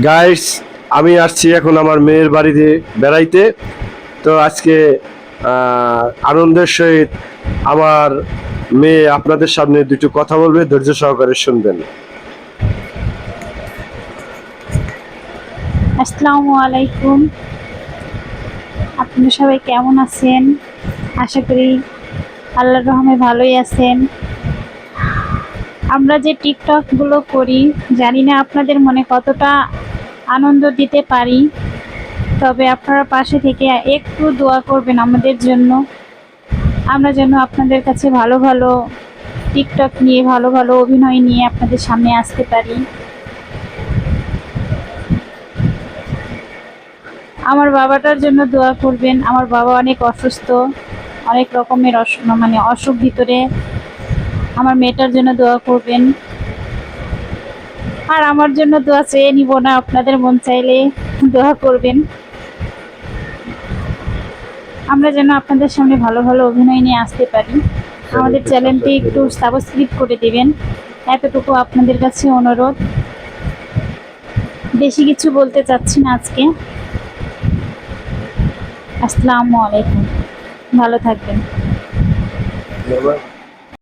Guys আমি আসছি এখন আমার মেয়ের বাড়িতে বেড়াইতে। তো আজকে আনন্দের সহিত আমার মেয়ে আপনাদের সামনে দুটো কথা বলবে, ধৈর্য সহকারে শুনবেন। আসসালামু আলাইকুম। আপনারা সবাই কেমন আছেন? আশা করি আল্লাহর রহমে ভালোই আছেন। আমরা যে টিকটকগুলো করি, জানি না আপনাদের মনে কতটা আনন্দ দিতে পারি, তবে আপনারা পাশে থেকে একটু দোয়া করবেন আমাদের জন্য। আমরা যেন আপনাদের কাছে ভালো ভালো টিকটক নিয়ে, ভালো ভালো অভিনয় নিয়ে আপনাদের সামনে আসতে পারি। আমার বাবাটার জন্য দোয়া করবেন। আমার বাবা অনেক অসুস্থ, অনেক রকমের অসুখ মানে অসুখ ভিতরে আমার মেয়েটার জন্য দোয়া করবেন। আর আমার জন্য দোয়া চেয়ে নিব না আপনাদের মন চাইলে দোয়া করবেন। আমরা যেন আপনাদের সামনে ভালো ভালো অভিনয় নিয়ে আসতে পারি। আমাদের চ্যানেলটি একটু সাবস্ক্রাইব করে দেবেন। এতটুকু আপনাদের কাছে অনুরোধ। বেশি কিছু বলতে চাচ্ছি না আজকে। আসসালামু আলাইকুম। ভালো থাকবেন।